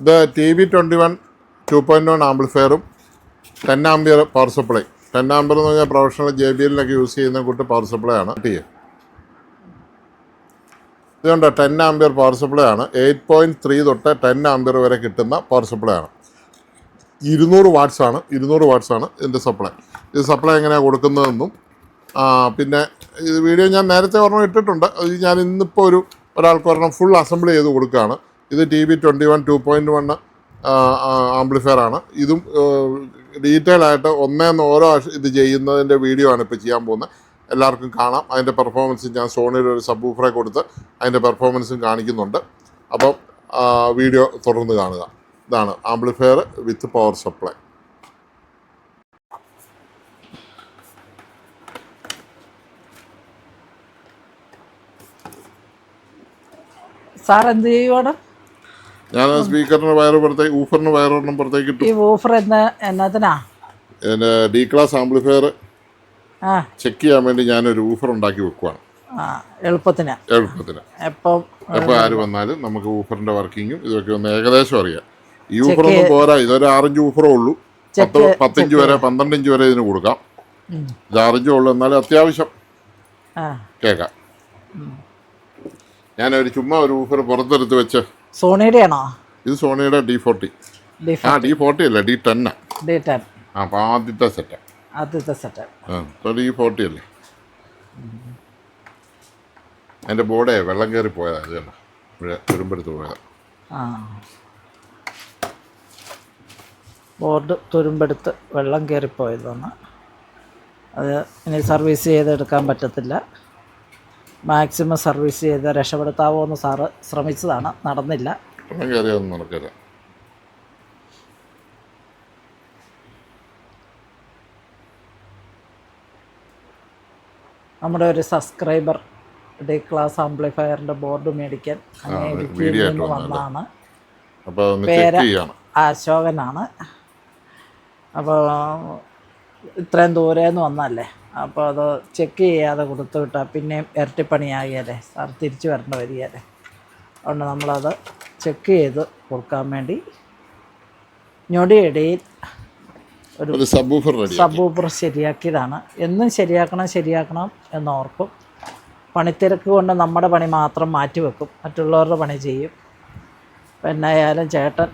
ഇത് T V twenty one two point one ആംപ്ലിഫയറും ten ampere power supply ten ampere എന്ന് പറഞ്ഞാൽ professional J B എല്ലിനൊക്കെ use ചെയ്യുന്ന കൂട്ട് പവർ സപ്ലൈ ആണ്. ടി ഇതുകൊണ്ട് ടെൻ ആംബിയർ പവർ സപ്ലൈ ആണ്. എയ്റ്റ് പോയിന്റ് ത്രീ തൊട്ട് ടെൻ ആംബിയർ വരെ കിട്ടുന്ന പവർ സപ്ലൈ ആണ്. ഇരുന്നൂറ് വാട്ട്സ് ആണ്. ഇരുന്നൂറ് വാട്ട്സ് ആണ് ഇതിന്റെ സപ്ലൈ ഇത് സപ്ലൈ എങ്ങനെയാണ് കൊടുക്കുന്നതെന്നും പിന്നെ ഇത് വീഡിയോ ഞാൻ നേരത്തെ ഒരെണ്ണം ഇട്ടിട്ടുണ്ട്. അത് ഞാൻ ഇന്നിപ്പോൾ ഒരു ഒരാൾക്ക് ഒരെണ്ണം ഫുൾ അസംബിൾ ചെയ്ത് കൊടുക്കുകയാണ്. ഇത് T V twenty one two point one amplifier ആണ് ഇതും ഡീറ്റെയിൽ ആയിട്ട് ഒന്നേന്ന് ഓരോ ഇത് ചെയ്യുന്നതിന്റെ വീഡിയോ ആണ് ഇപ്പോൾ ചെയ്യാൻ പോകുന്നത് എല്ലാവർക്കും കാണാം. അതിന്റെ പെർഫോമൻസ് ഞാൻ സോണിയുടെ ഒരു സബ് ഊഫറെ കൊടുത്ത് അതിന്റെ പെർഫോമൻസും കാണിക്കുന്നുണ്ട്. അപ്പം വീഡിയോ തുടർന്ന് കാണുക. ഇതാണ് amplifier with power supply. Sir എന്ത് ചെയ്യുവാണ്? ഞാൻ സ്പീക്കറിന് വയറ് പുറത്തേക്ക് ഊഫറിന് വയറൊരെണ്ണം പുറത്തേക്ക് ഇട്ടു. ഈ വൂഫർ എന്ന എന്നതിനാ എന്റെ ഡി ക്ലാസ് ആംപ്ലിഫയർ ആ. ചെക്ക് ചെയ്യാൻ വേണ്ടി ഞാനൊരു ഊഫർ ഉണ്ടാക്കി വെക്കുവാണ്. ആ എളുപ്പത്തിന്. എളുപ്പത്തിന്. എപ്പം? എപ്പോൾ ആര് വന്നാലും നമുക്ക് ഊഫറിന്റെ വർക്കിങ്ങും ഇതൊക്കെ ഒന്ന് ഏകദേശം അറിയാം. ഈ ഊഫറൊന്നും പോരാ ഇതൊരു ആറിഞ്ച് ഊഫറേ ഉള്ളൂ. പത്ത് പത്തിഞ്ച് വരെ പന്ത്രണ്ട് ഇഞ്ച് വരെ ഇതിന് കൊടുക്കാം. ഇത് ആറിഞ്ചേ ഉള്ളൂ എന്നാലും അത്യാവശ്യം. ആ. കേൾക്കാം. ഞാനൊരു ചുമ്മാ ഒരു ഊഫർ പുറത്തെടുത്ത് വെച്ച് സോണിയുടെ ആണോ ഇത് സോണിയുടെ ഡി ഫോർട്ടി ആ ഡി ഫോർട്ടി അല്ല? ഡി ടെൻ ഡി ടെൻ ആ അപ്പോൾ ആദ്യത്തെ സെറ്റ് ആദ്യത്തെ സെറ്റ് ആ ഡി ഫോർട്ടി അല്ലേ? എന്റെ ബോർഡേ വെള്ളം കയറി പോയതാണ് അത് കണ്ട? ഇവിടെ തുരുമ്പെടുത്ത് പോയതാണ് ആ. ബോർഡ് തുരുമ്പെടുത്ത് വെള്ളം കയറിപ്പോയതാണ് അത് ഇനി സർവീസ് ചെയ്തെടുക്കാൻ പറ്റത്തില്ല. മാക്സിമം സർവീസ് ചെയ്ത് രക്ഷപ്പെടുത്താവോ എന്ന് സാറ് ശ്രമിച്ചതാണ്. നടന്നില്ല. നടക്കില്ല നമ്മുടെ ഒരു സബ്സ്ക്രൈബർ ഡി ക്ലാസ് ആംപ്ലിഫയറിന്റെ ബോർഡ് മേടിക്കാൻ വന്നാണ് ചെയ്യണം. അശോകനാണ്. അപ്പോൾ ഇത്രയും ദൂരെ നിന്ന് വന്നല്ലേ അപ്പോൾ അത് ചെക്ക് ചെയ്യാതെ കൊടുത്തു വിട്ടാൽ പിന്നെയും ഇരട്ടിപ്പണിയാകിയല്ലേ. സാർ തിരിച്ചു വരേണ്ട വരികയല്ലേ അതുകൊണ്ട് നമ്മളത് ചെക്ക് ചെയ്ത് കൊടുക്കാൻ വേണ്ടി ഞൊടിയിടയിൽ ഒരു സബൂഫർ സബൂഫർ ശരിയാക്കിയതാണ്. എന്നും ശരിയാക്കണം ശരിയാക്കണം എന്നോർക്കും. പണിത്തിരക്ക് കൊണ്ട് നമ്മുടെ പണി മാത്രം മാറ്റി വെക്കും. മറ്റുള്ളവരുടെ പണി ചെയ്യും. പെണ്ണായാലും ചേട്ടൻ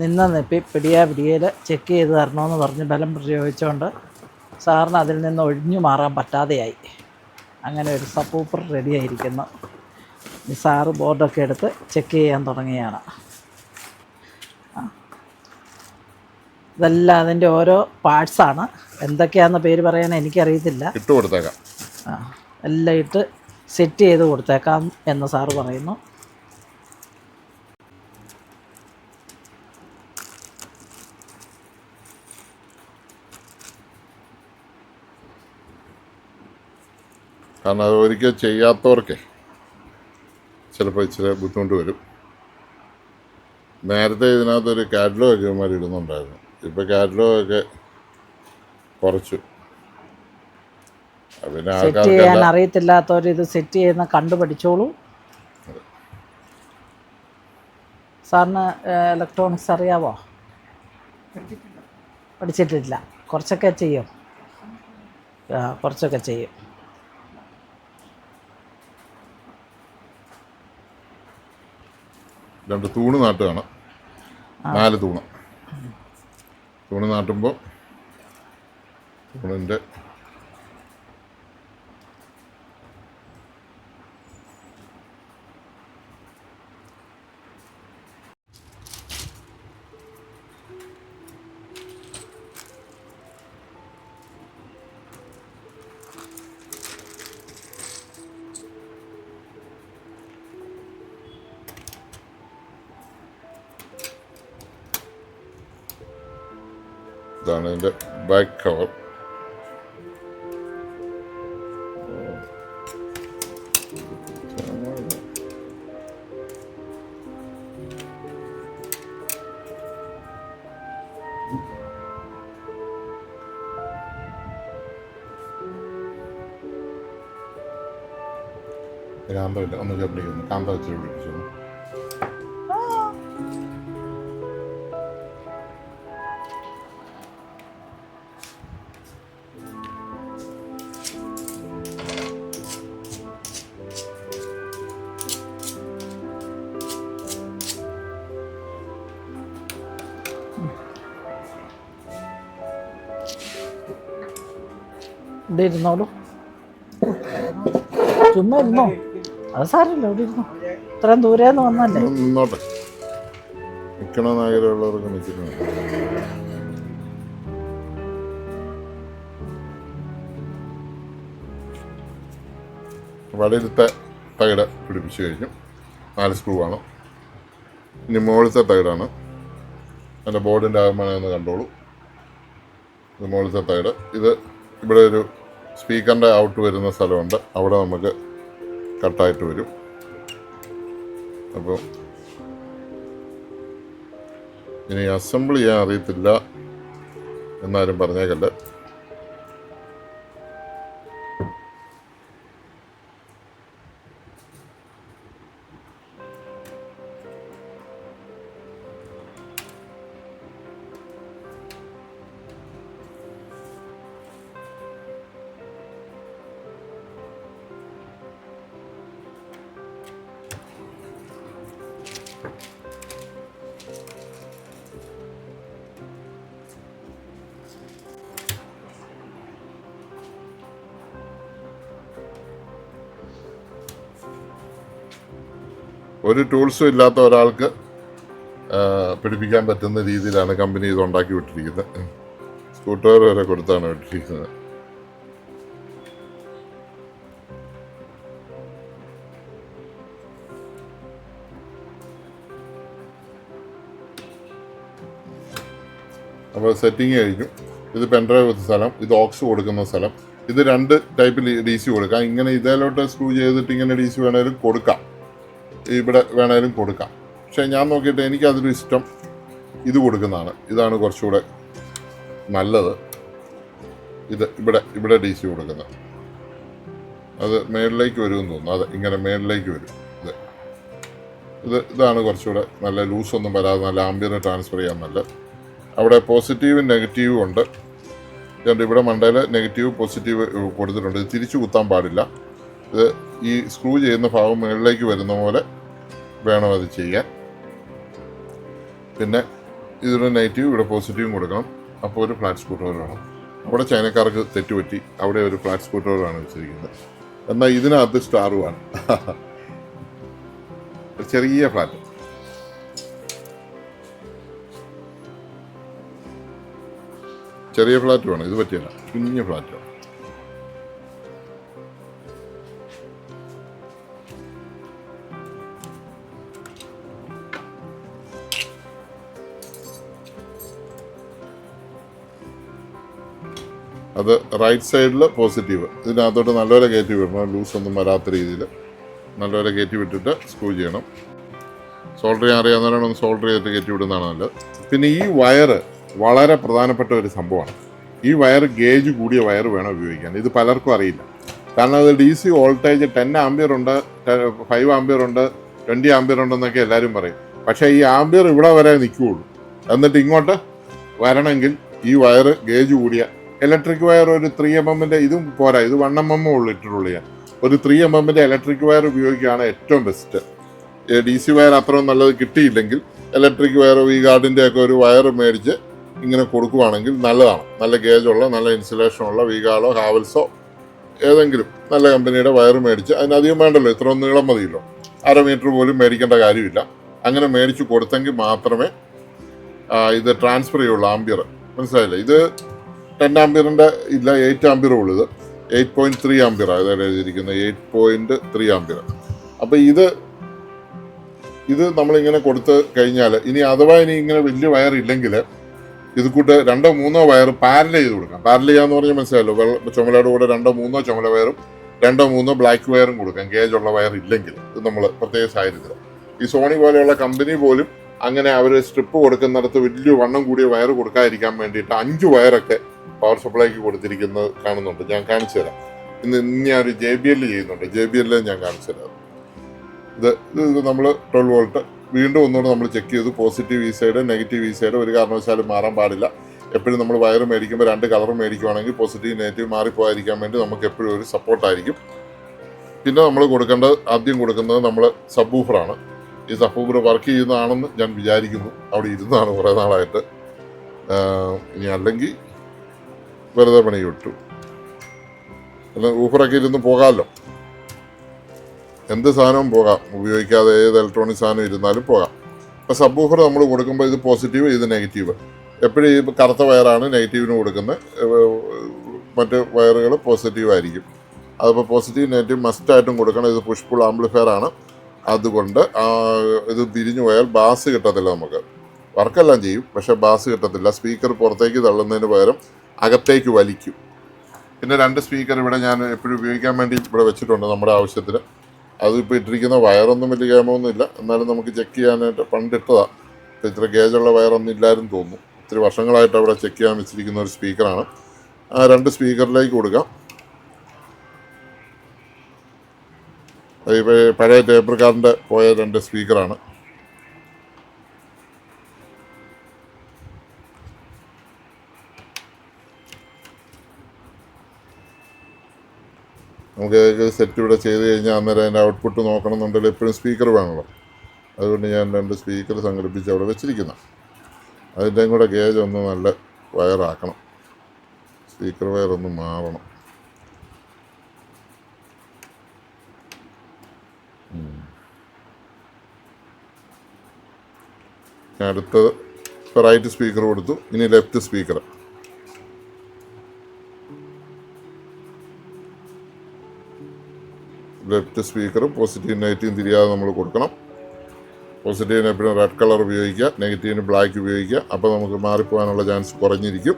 നിന്ന നിപ്പി പിടിയാ പിടിയിൽ ചെക്ക് ചെയ്ത് തരണമെന്ന് പറഞ്ഞ് ബലം പ്രയോഗിച്ചുകൊണ്ട് സാറിന് അതിൽ നിന്ന് ഒഴിഞ്ഞു മാറാൻ പറ്റാതെയായി. അങ്ങനെ ഒരു സപ്പൂപ്പർ റെഡി ആയിരിക്കുന്നു. ഈ സാറ് ബോർഡൊക്കെ എടുത്ത് ചെക്ക് ചെയ്യാൻ തുടങ്ങിയാണ് ഇതെല്ലാം അതിന്റെ ഓരോ പാർട്സാണ് എന്തൊക്കെയാണെന്ന് പേര് പറയാൻ എനിക്കറിയത്തില്ല. ഇട്ട് കൊടുത്തേക്കാം. ആ, എല്ലാം ഇട്ട് സെറ്റ് ചെയ്ത് കൊടുത്തേക്കാം എന്ന് സാറ് പറയുന്നു. കാരണം അത് ഒരിക്കൽ ചെയ്യാത്തവർക്കേ ചിലപ്പോൾ ഇച്ചിരി ബുദ്ധിമുട്ട് വരും. നേരത്തെ ഇതിനകത്തൊരു കാറ്റലോഗ് ഒക്കെ ഇവന്മാർ ഇടുന്നുണ്ടായിരുന്നു. ഇപ്പോൾ കാറ്റലോഗ് ഒക്കെ കുറച്ചു. പിന്നെ സെറ്റ് ചെയ്യാൻ അറിയത്തില്ലാത്തവർ ഇത് സെറ്റ് ചെയ്യുന്ന കണ്ടു പഠിച്ചോളൂ സാറിന് ഇലക്ട്രോണിക്സ് അറിയാവോ? പഠിച്ചിട്ടില്ല. കുറച്ചൊക്കെ ചെയ്യും. കുറച്ചൊക്കെ ചെയ്യും. രണ്ട് തൂണ് നാട്ടുകയാണ്. നാല് തൂണ്. തൂണ് നാട്ടുമ്പോൾ തൂണിന്റെ ഇതാണ് ഇതിന്റെ ബാക്ക് കവർ ഇവിടെ ഇരുന്നോളൂ. ചുമ്മാ ഇരുന്നോ അത് സാരമില്ല ഇവിടെ ഇരുന്നോ. ഇത്രയും ദൂരെന്ന് വന്നല്ലേ? നിന്നോട്ടെ. നിൽക്കണമെന്ന് ആഗ്രഹമുള്ളവർക്ക് തകിട് പിടിപ്പിച്ച് കഴിഞ്ഞു നാല് സ്ക്രൂ ആണ്. ഇനി മുകളിലത്തെ തകിടാണ്. അതിന്റെ ബോർഡിന്റെ ആകമാനം കണ്ടോളൂ. ഇത് മുകളിലത്തെ തകിട്. ഇത് ഇവിടെ ഒരു സ്പീക്കറിന്റെ ഔട്ട് വരുന്ന സ്ഥലമുണ്ട്. അവിടെ നമുക്ക് കട്ടായിട്ട് വരും. അപ്പോൾ ഇനി അസംബിൾ ചെയ്യാൻ അറിയത്തില്ല എന്നാരും പറഞ്ഞേക്കല്ല. ഒരു ടൂൾസും ഇല്ലാത്ത ഒരാൾക്ക് പിടിപ്പിക്കാൻ പറ്റുന്ന രീതിയിലാണ് കമ്പനി ഇത് ഉണ്ടാക്കി വിട്ടിരിക്കുന്നത്. സ്കൂട്ടർ വരെ കൊടുത്താണ് വിട്ടിരിക്കുന്നത്. അപ്പോൾ സെറ്റിംഗ് കഴിഞ്ഞു ഇത് പെൻഡ്രൈവ് വെച്ച സ്ഥലം ഇത് ഓക്സ് കൊടുക്കുന്ന സ്ഥലം. ഇത് രണ്ട് ടൈപ്പിൽ ഡി സി കൊടുക്കാം. ഇങ്ങനെ ഇതിലോട്ട് സ്ക്രൂ ചെയ്തിട്ട് ഇങ്ങനെ ഡി സി വേണേലും കൊടുക്കാം. ഇവിടെ വേണേലും കൊടുക്കാം. പക്ഷേ ഞാൻ നോക്കിയിട്ട് എനിക്കതൊരു ഇഷ്ടം ഇത് കൊടുക്കുന്നതാണ്. ഇതാണ് കുറച്ചുകൂടെ നല്ലത്. ഇത് ഇവിടെ ഇവിടെ ഡി സി കൊടുക്കുന്നത്. അത് മേളിലേക്ക് വരുമെന്ന് തോന്നുന്നു. അതെ ഇങ്ങനെ മേളിലേക്ക് വരും. ഇത് ഇത് ഇതാണ് കുറച്ചുകൂടെ നല്ല ലൂസൊന്നും വരാതെ നല്ല ആംബിയറിന് ട്രാൻസ്ഫർ ചെയ്യാൻ നല്ല. അവിടെ പോസിറ്റീവും നെഗറ്റീവും ഉണ്ട്. ഇതുകൊണ്ട് ഇവിടെ മണ്ടയിൽ നെഗറ്റീവ് പോസിറ്റീവ് കൊടുത്തിട്ടുണ്ട്. ഇത് തിരിച്ചു കുത്താൻ പാടില്ല. ഇത് ഈ സ്ക്രൂ ചെയ്യുന്ന ഭാഗം മുകളിലേക്ക് വരുന്ന പോലെ വേണം അത് ചെയ്യാൻ? പിന്നെ ഇതിന് നെഗറ്റീവ് ഇവിടെ പോസിറ്റീവും കൊടുക്കണം. അപ്പോൾ ഒരു ഫ്ലാറ്റ് സ്കൂട്ടർ വേണം. അവിടെ ചൈനക്കാർക്ക് തെറ്റുപറ്റി അവിടെ ഒരു ഫ്ലാറ്റ് സ്കൂട്ടറാണ് വെച്ചിരിക്കുന്നത്. എന്നാൽ ഇതിനകത്ത് സ്റ്റാറുമാണ് ചെറിയ ഫ്ലാറ്റ്. ചെറിയ ഫ്ലാറ്റ് വേണം. ഇത് പറ്റിയല്ല. കുഞ്ഞു ഫ്ലാറ്റ് അത് റൈറ്റ് സൈഡിൽ പോസിറ്റീവ് ഇതിനകത്തോട്ട് നല്ലപോലെ കയറ്റി വിടണം. ലൂസ് ഒന്നും വരാത്ത രീതിയിൽ നല്ലപോലെ കയറ്റി വിട്ടിട്ട് സ്ക്രൂ ചെയ്യണം. സോൾഡർ ചെയ്യാൻ അറിയാവുന്നവരാണ് ഒന്ന് സോൾഡർ ചെയ്തിട്ട് കയറ്റി വിടുന്നതാണ് നല്ലത്. പിന്നെ ഈ വയറ് വളരെ പ്രധാനപ്പെട്ട ഒരു സംഭവമാണ്. ഈ വയർ ഗേജ് കൂടിയ വയർ വേണം ഉപയോഗിക്കാൻ. ഇത് പലർക്കും അറിയില്ല. കാരണം അത് D C voltage ten ampere ഉണ്ട് ഫൈവ് ആംബിയർ ഉണ്ട് ട്വന്റി ആംബിയർ ഉണ്ടെന്നൊക്കെ എല്ലാവരും പറയും. പക്ഷേ ഈ ആംബിയർ ഇവിടെ വരെ നിൽക്കുകയുള്ളൂ. എന്നിട്ട് ഇങ്ങോട്ട് വരണമെങ്കിൽ ഈ വയർ ഗേജ് കൂടിയ ഇലക്ട്രിക് വയർ ഒരു ത്രീ എം എമ്മിന്റെ ഇതും പോരാ. ഇത് വൺ എം എം ഉള്ളു ഇട്ടിട്ടുള്ളൂ ഞാൻ. ഒരു ത്രീ എം എമ്മിന്റെ ഇലക്ട്രിക് വയർ ഉപയോഗിക്കുകയാണ് ഏറ്റവും ബെസ്റ്റ് ഡി സി വയർ അത്രയും നല്ലത് കിട്ടിയില്ലെങ്കിൽ ഇലക്ട്രിക് വയർ വി ഗാർഡിന്റെ ഒക്കെ ഒരു വയർ മേടിച്ച് ഇങ്ങനെ കൊടുക്കുവാണെങ്കിൽ നല്ലതാണ്. നല്ല ഗേജുള്ള നല്ല ഇൻസുലേഷനുള്ള ഗാർഡോ ഹാവൽസോ ഏതെങ്കിലും നല്ല കമ്പനിയുടെ വയർ മേടിച്ച് അതിനധികം വേണ്ടല്ലോ. ഇത്രയും നീളം മതിയല്ലോ. അര മീറ്റർ പോലും മേടിക്കേണ്ട കാര്യമില്ല. അങ്ങനെ മേടിച്ച് കൊടുത്തെങ്കിൽ മാത്രമേ ഇത് ട്രാൻസ്ഫർ ചെയ്യുള്ളൂ ആംബിയർ മനസ്സിലായില്ലേ? ഇത് ടെൻ ആംബിയറിന്റെ ഇല്ല എയ്റ്റ് ആംബിയർ ഉള്ളൂ ഇത്. എയ്റ്റ് പോയിന്റ് ത്രീ ആംബിയർ അതായത് എഴുതിയിരിക്കുന്നത്. എയ്റ്റ് പോയിന്റ് ത്രീ ആംബിയർ അപ്പോൾ ഇത് ഇത് നമ്മളിങ്ങനെ കൊടുത്ത് കഴിഞ്ഞാൽ ഇനി അഥവാ ഇനി ഇങ്ങനെ വലിയ വയർ ഇല്ലെങ്കിൽ ഇത് കൂട്ട് രണ്ടോ മൂന്നോ വയർ പാരൽ ചെയ്ത് കൊടുക്കാം. പാരൽ ചെയ്യാന്ന് പറഞ്ഞാൽ മനസ്സിലായല്ലോ വെള്ള ചുമലയുടെ കൂടെ രണ്ടോ മൂന്നോ ചുമല വയറും രണ്ടോ മൂന്നോ ബ്ലാക്ക് വയറും കൊടുക്കാം. ഗേജ് ഉള്ള വയർ ഇല്ലെങ്കിൽ ഇത് നമ്മൾ പ്രത്യേക സാഹചര്യത്തിൽ ഈ സോണി പോലെയുള്ള കമ്പനി പോലും അങ്ങനെ അവർ സ്ട്രിപ്പ് കൊടുക്കുന്നിടത്ത് വലിയ വണ്ണം കൂടിയ വയർ കൊടുക്കാതിരിക്കാൻ വേണ്ടിയിട്ട് അഞ്ച് വയറൊക്കെ പവർ സപ്ലൈക്ക് കൊടുത്തിരിക്കുന്നത് കാണുന്നുണ്ട്. ഞാൻ കാണിച്ചു തരാം. ഇന്ന് ഞാൻ ഒരു ജെ ബി എൽ ചെയ്യുന്നുണ്ട്. ജെ ബി എല്ലിൽ ഞാൻ കാണിച്ചു തരാം. ഇത് ഇത് നമ്മൾ ട്വൽവ് വോൾട്ട് വീണ്ടും ഒന്നുകൂടെ നമ്മൾ ചെക്ക് ചെയ്തു. പോസിറ്റീവ് ഈ സൈഡ് നെഗറ്റീവ് ഈ സൈഡ് ഒരു കാരണവശാലും മാറാൻ പാടില്ല. എപ്പോഴും നമ്മൾ വയർ മേടിക്കുമ്പോൾ രണ്ട് കളർ മേടിക്കുവാണെങ്കിൽ പോസിറ്റീവ് നെഗറ്റീവ് മാറിപ്പോകാതിരിക്കാൻ വേണ്ടി നമുക്ക് എപ്പോഴും ഒരു സപ്പോർട്ടായിരിക്കും പിന്നെ നമ്മൾ കൊടുക്കേണ്ടത് ആദ്യം കൊടുക്കുന്നത് നമ്മൾ സബ്ബൂഫറാണ് ഈ സബ്ബൂഫർ വർക്ക് ചെയ്യുന്നതാണെന്ന് ഞാൻ വിചാരിക്കുന്നു. അവിടെ ഇരുന്നാണ് കുറേ നാളായിട്ട്. ഇനി അല്ലെങ്കിൽ വെറുതെ പണി വിട്ടു അല്ല ഊഫറൊക്കെ ഇരുന്ന് പോകാമല്ലോ എന്ത് സാധനവും പോകാം. ഉപയോഗിക്കാതെ ഏത് ഇലക്ട്രോണിക് സാധനം ഇരുന്നാലും പോകാം. അപ്പോൾ സബ് ഊഫർ നമ്മൾ കൊടുക്കുമ്പോൾ ഇത് പോസിറ്റീവ് ഇത് നെഗറ്റീവ് എപ്പോഴും ഈ കറുത്ത വയറാണ് നെഗറ്റീവിന് കൊടുക്കുന്നത് മറ്റ് വയറുകൾ പോസിറ്റീവ് ആയിരിക്കും. അതിപ്പോൾ പോസിറ്റീവ് നെഗറ്റീവ് മസ്റ്റായിട്ടും കൊടുക്കണം. ഇത് പുഷ്പുൾ ആംപ്ലിഫയർ ആണ്. അതുകൊണ്ട് ഇത് തിരിഞ്ഞു പോയാൽ ബാസ് കിട്ടത്തില്ല നമുക്ക്. വർക്കെല്ലാം ചെയ്യും പക്ഷേ ബാസ് കിട്ടത്തില്ല. സ്പീക്കർ പുറത്തേക്ക് തള്ളുന്നതിന് പകരം അകത്തേക്ക് വലിക്കും. പിന്നെ രണ്ട് സ്പീക്കർ ഇവിടെ ഞാൻ എപ്പോഴും ഉപയോഗിക്കാൻ വേണ്ടി ഇവിടെ വെച്ചിട്ടുണ്ട് നമ്മുടെ ആവശ്യത്തിന്. അതിപ്പോൾ ഇട്ടിരിക്കുന്ന വയറൊന്നും വലിയ ഗ്യാമൊന്നുമില്ല എന്നാലും നമുക്ക് ചെക്ക് ചെയ്യാനായിട്ട് പണ്ടിട്ടതാണ് ഇപ്പോൾ ഇത്ര ഗേജുള്ള വയറൊന്നും ഇല്ലായിരുന്നു തോന്നുന്നു. ഒത്തിരി വർഷങ്ങളായിട്ട് അവിടെ ചെക്ക് ചെയ്യാൻ വെച്ചിരിക്കുന്ന ഒരു സ്പീക്കറാണ് ആ രണ്ട് സ്പീക്കറിലേക്ക് കൊടുക്കാം. ഇപ്പോൾ പഴയ ടേബിൾ കാറിന്റെ പോയ രണ്ട് സ്പീക്കറാണ് നമുക്ക് സെറ്റ് ഇവിടെ ചെയ്ത് കഴിഞ്ഞാൽ അന്നേരം അതിന്റെ ഔട്ട്പുട്ട് നോക്കണമെന്നുണ്ടെങ്കിൽ എപ്പോഴും സ്പീക്കർ വേണമല്ലോ. അതുകൊണ്ട് ഞാൻ രണ്ട് സ്പീക്കർ സംഘടിപ്പിച്ച് അവിടെ വെച്ചിരിക്കുന്നു. അതിന്റെയും കൂടെ ഗേജ് ഒന്ന് നല്ല വയറാക്കണം സ്പീക്കർ വയർ ഒന്ന് മാറണം. അടുത്തത് റൈറ്റ് സ്പീക്കർ കൊടുത്തു. ഇനി ലെഫ്റ്റ് സ്പീക്കർ ലെഫ്റ്റ് സ്പീക്കറും പോസിറ്റീവ് നെഗറ്റീവ് തിരിയാതെ നമ്മൾ കൊടുക്കണം. പോസിറ്റീവിന് എപ്പോഴും റെഡ് കളർ ഉപയോഗിക്കുക നെഗറ്റീവിന് ബ്ലാക്ക് ഉപയോഗിക്കുക. അപ്പോൾ നമുക്ക് മാറിപ്പോകാനുള്ള ചാൻസ് കുറഞ്ഞിരിക്കും.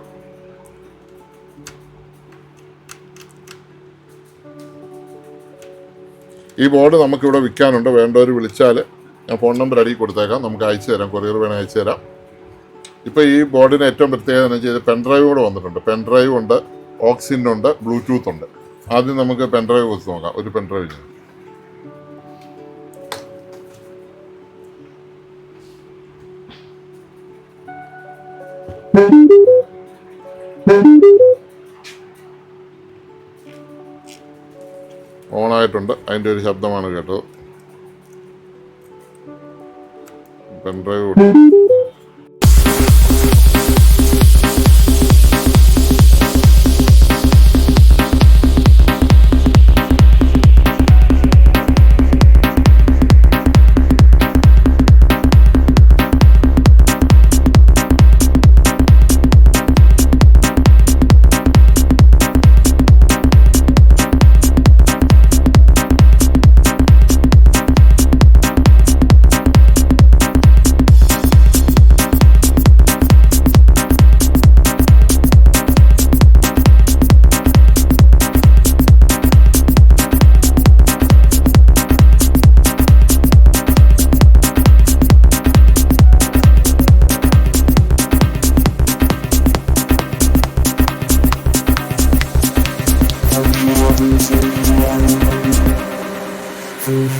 ഈ ബോർഡ് നമുക്കിവിടെ വിൽക്കാനുണ്ട്. വേണ്ടവർ വിളിച്ചാൽ ഞാൻ ഫോൺ നമ്പർ അടിയിൽ കൊടുത്തേക്കാം. നമുക്ക് അയച്ചു തരാം. കൊറിയർ വേണമെങ്കിൽ അയച്ചു തരാം. ഇപ്പോൾ ഈ ബോർഡിന് ഏറ്റവും പ്രത്യേകത എന്ന് വെച്ചാൽ പെൻഡ്രൈവ് കൂടെ വന്നിട്ടുണ്ട്. പെൻഡ്രൈവ് ഉണ്ട് ഓക്സിൻ ഉണ്ട് ബ്ലൂടൂത്ത് ഉണ്ട്. ആദ്യം നമുക്ക് പെൻഡ്രൈവ് വെച്ച് നോക്കാം. ഒരു പെൻഡ്രൈവ് ഞാൻ ഓണായിട്ടുണ്ട്. അതിന്റെ ഒരു ശബ്ദമാണ് കേട്ടത്. പെൻഡ്രൈവ്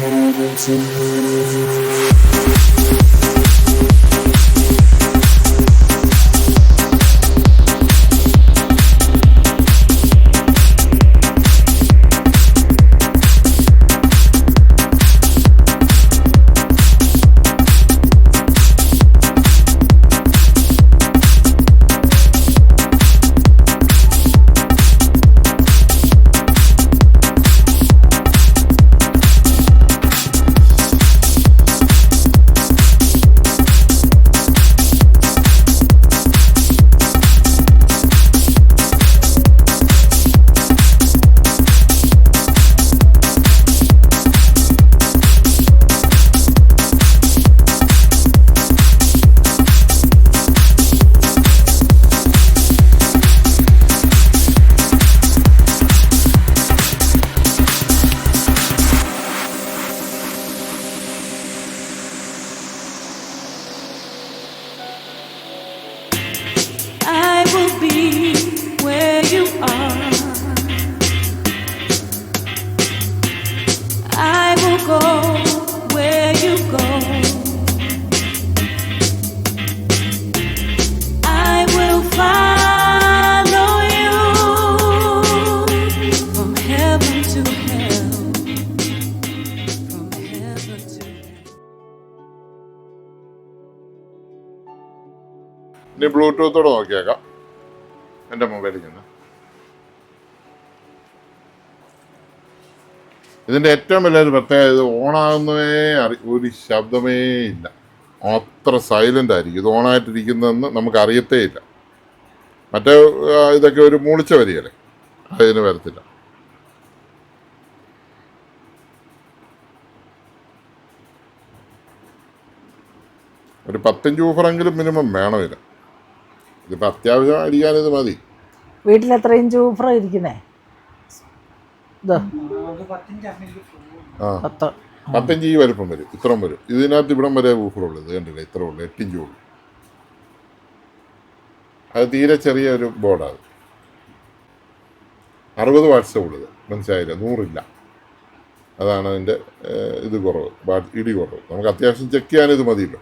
കൂടി I ബ്ലൂടൂത്തോടെ നോക്കിയേക്കാം. എന്റെ മൊബൈലിൽ നിന്ന്. ഇതിന്റെ ഏറ്റവും വലിയൊരു പ്രത്യേകത ഇത് ഓണാകുന്നതേ അറി ഒരു ശബ്ദമേ ഇല്ല. അത്ര സൈലന്റ് ആയിരിക്കും. ഇത് ഓണായിട്ടിരിക്കുന്നതെന്ന് നമുക്ക് അറിയത്തേ ഇല്ല. മറ്റേ ഇതൊക്കെ ഒരു മൂളിച്ച വരികയല്ലേ? അതിന് വരത്തില്ല. ഒരു പത്തഞ്ച് ഊഫറെങ്കിലും മിനിമം വേണം ഇതിപ്പോൾ അത്യാവശ്യം അടിക്കാൻ ഇത് മതി. വീട്ടിൽ എത്ര ഇഞ്ച് ഊഫറ ഇരിക്കുന്നേ? ഇത്. ആ. പത്ത്. പത്തഞ്ച് ഈ വലുപ്പം വരും ഇത്രയും വരും. ഇതിനകത്ത് ഇവിടം വരെ ഊഫറുള്ളൂ ഇത് കണ്ടില്ല? ഇത്ര ഉള്ളൂ എട്ടിഞ്ച് ഉള്ളൂ. അത് തീരെ ചെറിയ ഒരു ബോർഡാണ്. അറുപത് വാട്സേ ഉള്ളത് മനസ്സിലായില്ല? നൂറില്ല. അതാണ് അതിന്റെ ഇത് കുറവ് ഇടി കുറവ്. നമുക്ക് അത്യാവശ്യം ചെക്ക് ചെയ്യാൻ ഇത് മതിയല്ലോ.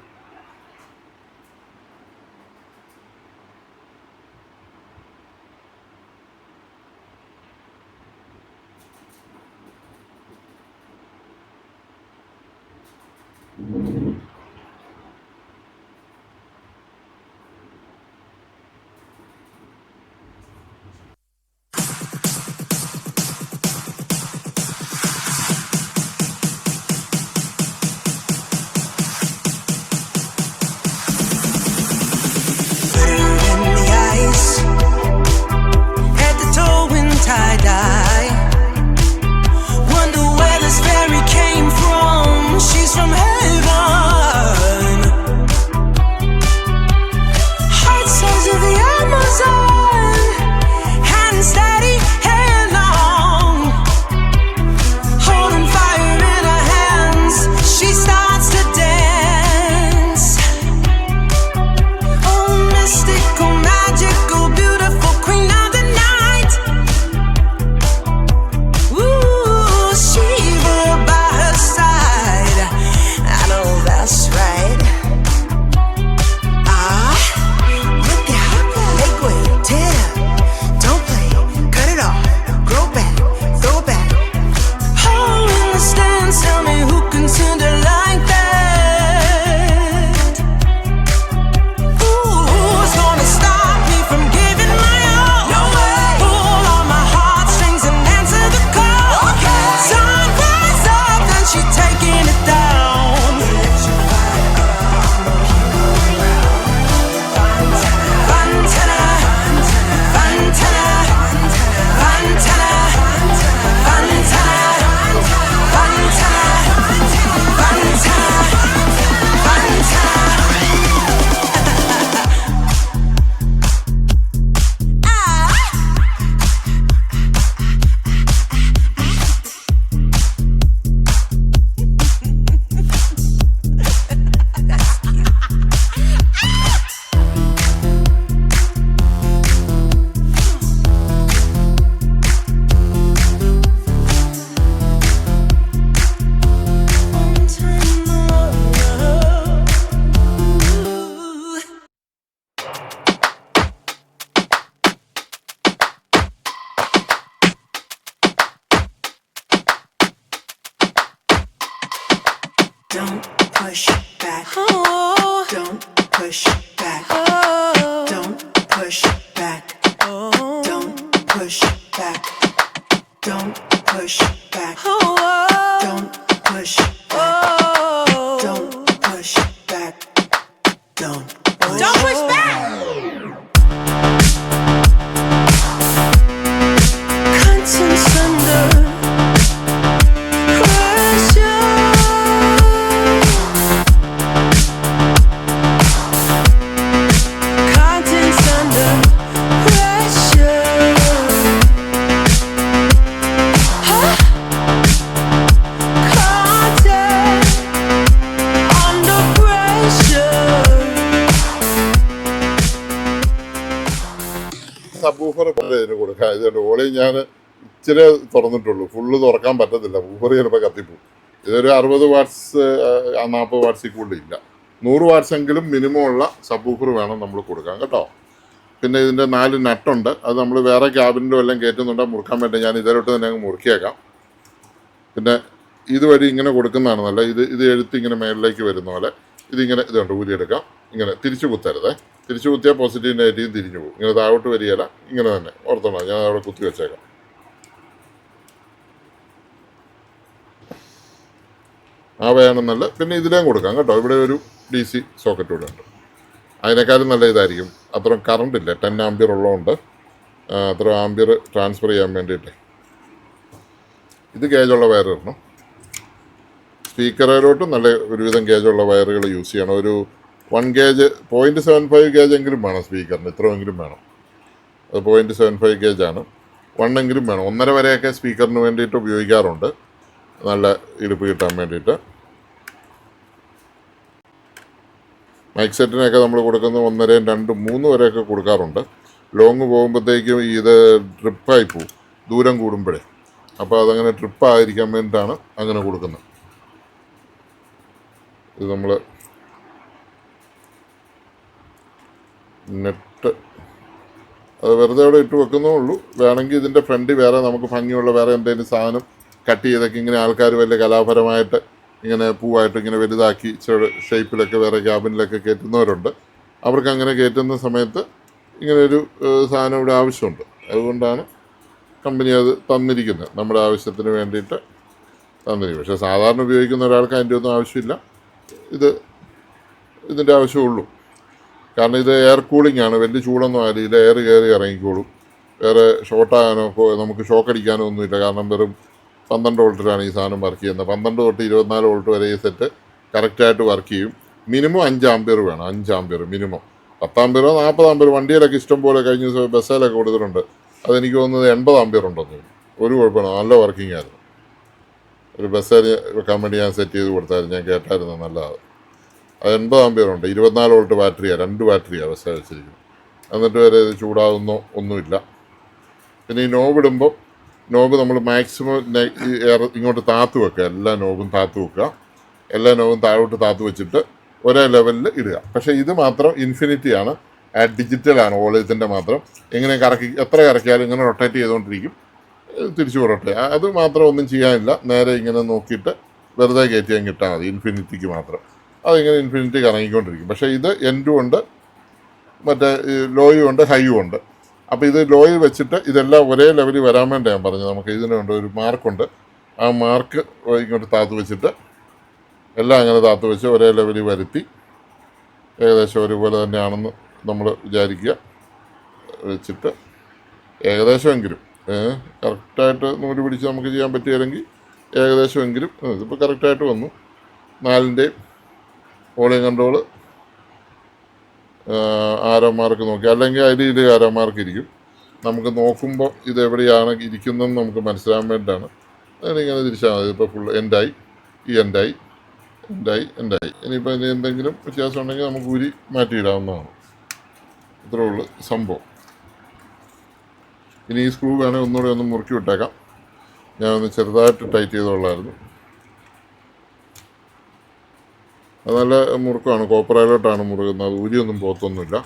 Don't push subwoofer ഇതിന് കൊടുക്കാം ഇതിന്റെ ഓളി ഞാൻ ഇച്ചിരി തുറന്നിട്ടുള്ളൂ. ഫുള്ള് തുറക്കാൻ പറ്റത്തില്ല. ബൂഫർ ചിലപ്പോൾ കത്തിപ്പോവും. ഇതൊരു അറുപത് വാട്ട്സ് നാൽപ്പത് വാട്ട്സിൽ കൂടുതലില്ല നൂറ് വാട്സ് എങ്കിലും മിനിമം ഉള്ള സബ് ബൂഫർ വേണം നമ്മൾ കൊടുക്കാൻ കേട്ടോ? പിന്നെ ഇതിന്റെ നാല് നട്ടുണ്ട്. അത് നമ്മൾ വേറെ ക്യാബിനിലും എല്ലാം കയറ്റുന്നുണ്ടെങ്കിൽ മുറുക്കാൻ വേണ്ടി ഞാൻ ഇതിലോട്ട് തന്നെ അങ്ങ് മുറുക്കിയേക്കാം. പിന്നെ ഇതുവഴി ഇങ്ങനെ കൊടുക്കുന്നതാണ് നല്ല ഇത് ഇത് എഴുത്ത് ഇങ്ങനെ മേളിലേക്ക് വരുന്ന പോലെ ഇതിങ്ങനെ ഇതുണ്ട് ഊരിയെടുക്കാം ഇങ്ങനെ തിരിച്ചു കുത്തരുതേ. തിരിച്ചു കുത്തിയാൽ പോസിറ്റീവ് നെഗറ്റീവ് തിരിഞ്ഞു പോകും. ഇങ്ങനെ താഴോട്ട് വരികയില്ല. ഇങ്ങനെ തന്നെ. ഓർത്തോണം? ഞാൻ അവിടെ കുത്തി വെച്ചേക്കാം. ആ വേണമെന്നല്ല നല്ല പിന്നെ ഇതിലേം കൊടുക്കാം കേട്ടോ. ഇവിടെ ഒരു ഡി സി സോക്കറ്റ് ഇവിടെ ഉണ്ട്. അതിനേക്കാളും നല്ല ഇതായിരിക്കും. അത്ര കറണ്ട് ഇല്ല. ടെൻ ആംബിയർ ഉള്ളതുകൊണ്ട് അത്ര ആംബിയർ ട്രാൻസ്ഫർ ചെയ്യാൻ വേണ്ടിയിട്ട്. ഇത് ഗേജുള്ള വയർ ഇടണം. സ്പീക്കറിലോട്ടും നല്ല ഒരുവിധം ഗേജുള്ള വയറുകൾ യൂസ് ചെയ്യണം. ഒരു one gauge point seven five gauge എങ്കിലും വേണം സ്പീക്കറിന്. ഇത്രയെങ്കിലും വേണം. അത് പോയിന്റ് സെവൻ ഫൈവ് ഗേജ് ആണ്. വൺ എങ്കിലും വേണം. ഒന്നര വരെയൊക്കെ സ്പീക്കറിന് വേണ്ടിയിട്ട് ഉപയോഗിക്കാറുണ്ട്. നല്ല ഇടുപ്പ് കിട്ടാൻ വേണ്ടിയിട്ട്. മൈക്ക് സെറ്റിനൊക്കെ നമ്മൾ കൊടുക്കുന്ന ഒന്നരയും രണ്ടും മൂന്ന് വരെയൊക്കെ കൊടുക്കാറുണ്ട്. ലോങ് പോകുമ്പോഴത്തേക്കും ഇത് ട്രിപ്പായി പോവും. ദൂരം കൂടുമ്പോഴേ. അപ്പോൾ അതങ്ങനെ ട്രിപ്പായിരിക്കാൻ വേണ്ടിയിട്ടാണ് അങ്ങനെ കൊടുക്കുന്നത്. ഇത് നമ്മൾ നെറ്റ്. അത് വെറുതെ അവിടെ ഇട്ട് വെക്കുന്നേ ഉള്ളൂ. വേണമെങ്കിൽ ഇതിന്റെ ഫ്രണ്ടിൽ വേറെ നമുക്ക് ഭംഗിയുള്ള വേറെ എന്തെങ്കിലും സാധനം കട്ട് ചെയ്തൊക്കെ ഇങ്ങനെ ആൾക്കാർ വലിയ കലാപരമായിട്ട് ഇങ്ങനെ പൂവായിട്ട് ഇങ്ങനെ വലുതാക്കി ഷേപ്പിലൊക്കെ വേറെ ക്യാബിനിലൊക്കെ കയറ്റുന്നവരുണ്ട്. അവർക്ക് അങ്ങനെ കയറ്റുന്ന സമയത്ത് ഇങ്ങനെ ഒരു സാധനം ഇവിടെ ആവശ്യമുണ്ട്. അതുകൊണ്ടാണ് കമ്പനി അത് തന്നിരിക്കുന്നത്. നമ്മുടെ ആവശ്യത്തിന് വേണ്ടിയിട്ട് തന്നിരിക്കും പക്ഷേ സാധാരണ ഉപയോഗിക്കുന്ന ഒരാൾക്ക് അതിന്റെ ഒന്നും ആവശ്യമില്ല. ഇത് ഇതിന്റെ ആവശ്യമുള്ളൂ. കാരണം ഇത് എയർ കൂളിംഗ് ആണ്. വലിയ ചൂടൊന്നും ആയാലും ഇത് എയർ കയറി ഇറങ്ങിക്കോളും. വേറെ ഷോർട്ടാകാനോ നമുക്ക് ഷോക്ക് അടിക്കാനോ ഒന്നുമില്ല. കാരണം വെറും പന്ത്രണ്ട് വോൾട്ടിലാണ് ഈ സാധനം വർക്ക് ചെയ്യുന്നത്. പന്ത്രണ്ട് തൊട്ട് ഇരുപത്തിനാല് വോൾട്ട് വരെ ഈ സെറ്റ് കറക്റ്റായിട്ട് വർക്ക് ചെയ്യും. മിനിമം അഞ്ച് ആമ്പിയർ വേണം. അഞ്ച് ആമ്പിയർ മിനിമം പത്താമ്പിയറോ നാൽപ്പത് ആംബിയർ വണ്ടിയിലൊക്കെ ഇഷ്ടം പോലെ കഴിഞ്ഞ ദിവസം ബസ്സിലൊക്കെ കൊടുത്തിട്ടുണ്ട്. അതെനിക്ക് തോന്നുന്നത് എൺപത് ആമ്പിയർ ഉണ്ടെന്ന് ഒരു കുഴപ്പമില്ല. നല്ല വർക്കിംഗ് ആയിരുന്നു. ഒരു ബസ്സിൽ വെക്കാൻ വേണ്ടി ഞാൻ സെറ്റ് ചെയ്ത് കൊടുത്തായിരുന്നു. ഞാൻ കേട്ടായിരുന്നു നല്ലതാണ്. അത് എൺപത് ആമ്പിയറുണ്ട് ഇരുപത്തിനാല് വോൾട്ട് ബാറ്ററിയാണ് രണ്ട് ബാറ്ററിയാണ് അവസ്ഥ വെച്ചിരിക്കുന്നത് എന്നിട്ട് വരെ ഇത് ചൂടാവുന്നോ ഒന്നുമില്ല. പിന്നെ ഈ നോബ് ഇടുമ്പോൾ നോബ് നമ്മൾ മാക്സിമം ഇങ്ങോട്ട് താത്ത് വെക്കുക. എല്ലാ നോബും താത്ത് വെക്കുക. എല്ലാ നോബും താഴോട്ട് താത്ത് വെച്ചിട്ട് ഒരേ ലെവലിൽ ഇടുക. പക്ഷേ ഇത് മാത്രം ഇൻഫിനിറ്റി ആണ്. ഡിജിറ്റലാണ് ഓളേജിന്റെ മാത്രം. എങ്ങനെ കറക്കി എത്ര കറക്കിയാലും ഇങ്ങനെ റൊട്ടേറ്റ് ചെയ്തുകൊണ്ടിരിക്കും. തിരിച്ചു പുറട്ടെ അത് മാത്രം ഒന്നും ചെയ്യാനില്ല. നേരെ ഇങ്ങനെ നോക്കിയിട്ട് വെറുതെ കയറ്റി അങ്ങ് ഇട്ടാൽ മതി ഇൻഫിനിറ്റിക്ക് മാത്രം. അതിങ്ങനെ ഇൻഫിനിറ്റി കറങ്ങിക്കൊണ്ടിരിക്കും പക്ഷേ ഇത് എൻഡും ഉണ്ട് മറ്റേ ലോയും ഉണ്ട് ഹൈയും ഉണ്ട്. അപ്പോൾ ഇത് ലോയിൽ വെച്ചിട്ട് ഇതെല്ലാം ഒരേ ലെവലിൽ വരാൻ വേണ്ടി ഞാൻ പറഞ്ഞത്. നമുക്ക് ഇതിനുണ്ട് ഒരു മാർക്കുണ്ട്. ആ മാർക്ക് ഇങ്ങോട്ട് താത്ത് വെച്ചിട്ട് എല്ലാം അങ്ങനെ താത്ത് വെച്ച് ഒരേ ലെവലിൽ വരുത്തി ഏകദേശം ഒരുപോലെ തന്നെയാണെന്ന് നമ്മൾ വിചാരിക്കുക. വെച്ചിട്ട് ഏകദേശമെങ്കിലും കറക്റ്റായിട്ട് നൂൽ പിടിച്ച് നമുക്ക് ചെയ്യാൻ പറ്റിയില്ലെങ്കിൽ ഏകദേശമെങ്കിലും ഇതിപ്പോൾ കറക്റ്റായിട്ട് വന്നു. നാലിന്റെയും വോളിയം കൺട്രോൾ ആരോ മാർക്ക് നോക്കി. അല്ലെങ്കിൽ അതിൽ ആരോ മാർക്ക് ഇരിക്കും നമുക്ക് നോക്കുമ്പോൾ ഇത് എവിടെയാണ് ഇരിക്കുന്നതെന്ന് നമുക്ക് മനസ്സിലാൻ വേണ്ടിയിട്ടാണ്. അതിനിങ്ങനെ തിരിച്ചാൽ മതി. ഇപ്പോൾ ഫുൾ എൻഡായി ഈ എൻഡായി എൻഡായി എൻഡായി ഇനിയിപ്പോൾ ഇനി എന്തെങ്കിലും വ്യത്യാസം ഉണ്ടെങ്കിൽ നമുക്ക് ഊരി മാറ്റിയിടാവുന്നതാണ്. ഇത്രേ ഉള്ളൂ സംഭവം. ഇനി ഈ സ്ക്രൂ വേണമെങ്കിൽ ഒന്നുകൂടെ ഒന്ന് മുറുക്കി വിട്ടേക്കാം. ഞാനൊന്ന് ചെറുതായിട്ട് ടൈറ്റ് ചെയ്തോളായിരുന്നു അത് നല്ല മുറുക്കമാണ് കോപ്പറയിലോട്ടാണ് മുറുകുന്നത്. ഊരിയൊന്നും പോത്തൊന്നുമില്ല.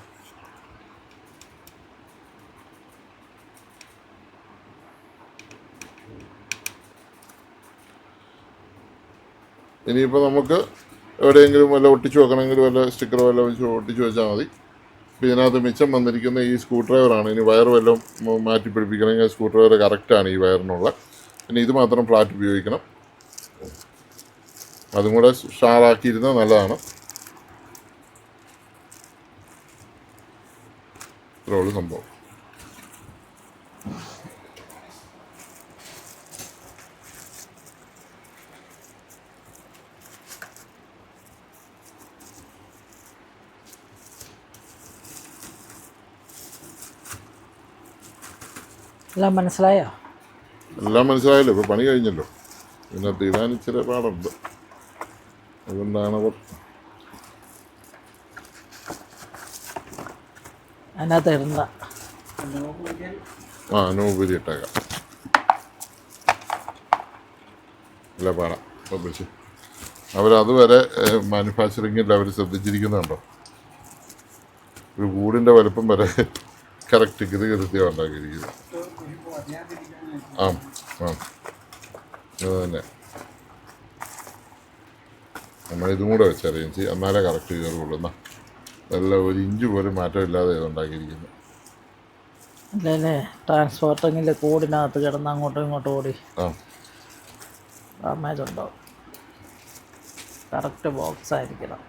ഇനിയിപ്പോൾ നമുക്ക് എവിടെയെങ്കിലും വല്ല ഒട്ടിച്ച് വെക്കണമെങ്കിൽ വല്ല സ്റ്റിക്കർ വല്ല വെച്ച് ഒട്ടിച്ച് വെച്ചാൽ മതി. ഇപ്പം ഇതിനകത്ത് മിച്ചം വന്നിരിക്കുന്ന ഈ സ്ക്രൂ ഡ്രൈവറാണ് ഇനി വയർ വല്ലതും മാറ്റി പിടിപ്പിക്കണമെങ്കിൽ സ്ക്രൂ ഡ്രൈവർ കറക്റ്റാണ് ഈ വയറിനുള്ള പിന്നെ ഇത് മാത്രം ഫ്ലാറ്റ് ഉപയോഗിക്കണം. അതും കൂടെ ഷാറാക്കിയിരുന്നത് നല്ലതാണ്. ഇത്രേ ഉള്ളൂ സംഭവം. എല്ലാം മനസ്സിലായോ? എല്ലാം മനസ്സിലായല്ലോ. ഇപ്പോൾ പണി കഴിഞ്ഞല്ലോ. ഇതിനകത്ത് ഇടാൻ ഇച്ചിരി പാടുണ്ട്. അതുകൊണ്ടാണ് അവർ അതിനകത്ത് ഇടണ്ട. ആ നോബുരി ഇട്ടേക്കാം. അല്ല പാടാം പബ്ലിഷ് അവരതുവരെ മാനുഫാക്ചറിങ്ങിൽ അവർ ശ്രദ്ധിച്ചിരിക്കുന്നുണ്ടോ? ഒരു കൂടിന്റെ വലുപ്പം വരെ കറക്റ്റ് ഗതി കൃത്യം ഉണ്ടാക്കിയിരിക്കുന്നത് ആ ആ. അത് തന്നെ. നമ്മളിതും കൂടെ വെച്ചറിയാം ചെയ്യും. എന്നാലേ കറക്റ്റ് ചെയ്ത് കൊള്ളുന്ന നല്ല ഒരു ഇഞ്ച് പോലും മാറ്റമില്ലാതെ ഇത് ഉണ്ടാക്കിയിരിക്കുന്നത് അല്ലേ ട്രാൻസ്പോർട്ടിങ്ങിന്റെ കൂടിനകത്ത് കിടന്ന് അങ്ങോട്ടും ഇങ്ങോട്ടും ഓടി. ആ. ഡാമേജ് ഉണ്ടാവും കറക്റ്റ് ബോക്സ് ആയിരിക്കണം.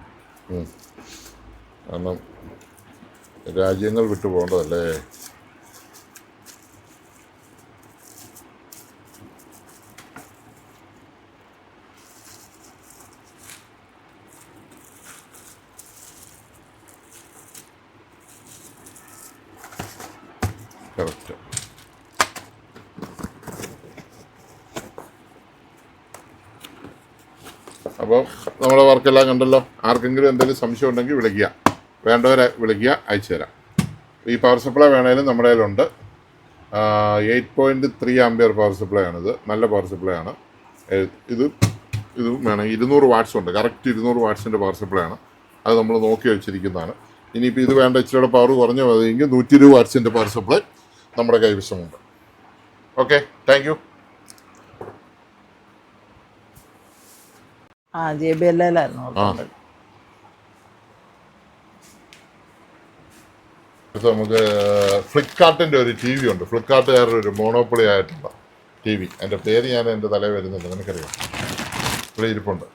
കാരണം രാജ്യങ്ങൾ വിട്ടു പോകേണ്ടതല്ലേ? കറക്റ്റ്. അപ്പോൾ നമ്മുടെ വർക്കെല്ലാം കണ്ടല്ലോ. ആർക്കെങ്കിലും എന്തെങ്കിലും സംശയം ഉണ്ടെങ്കിൽ വിളിക്കുക. വേണ്ടവരെ വിളിക്കുക അയച്ചു തരാം. ഈ പവർ സപ്ലൈ വേണേലും നമ്മുടെ കയ്യിലുണ്ട്. Eight point three ampere power supply ആണിത്. നല്ല പവർ സപ്ലൈ ആണ്. ഇത് ഇത് വേണം. ഇരുന്നൂറ് വാട്ട്സ് ഉണ്ട്. കറക്റ്റ് ഇരുന്നൂറ് വാട്ട്സിന്റെ പവർ സപ്ലൈ ആണ്. അത് നമ്മൾ നോക്കി വെച്ചിരിക്കുന്നതാണ്. ഇനിയിപ്പോൾ ഇത് വേണ്ട ഇച്ചിരിയുടെ പവർ കുറഞ്ഞു മതിയെങ്കിൽ നൂറ്റി ഇരുപത് വാട്ട്സിന്റെ പവർ സപ്ലൈ നമ്മുടെ കൈവശമുണ്ട് ഓക്കെ താങ്ക് യു ആ ജെ ബി എൽ എല്ലായിരുന്നു നമുക്ക് ഫ്ലിപ്കാർട്ടിന്റെ ഒരു ടി വി ഉണ്ട്. ഫ്ലിപ്കാർട്ടുകാരുടെ ഒരു മോണോപ്പൊളി ആയിട്ടുള്ള ടി വി എന്റെ പേര് ഞാൻ എന്റെ തലയിൽ വരുന്നില്ല. നിനക്കറിയാം. ഇവിടെ ഇരിപ്പുണ്ട്.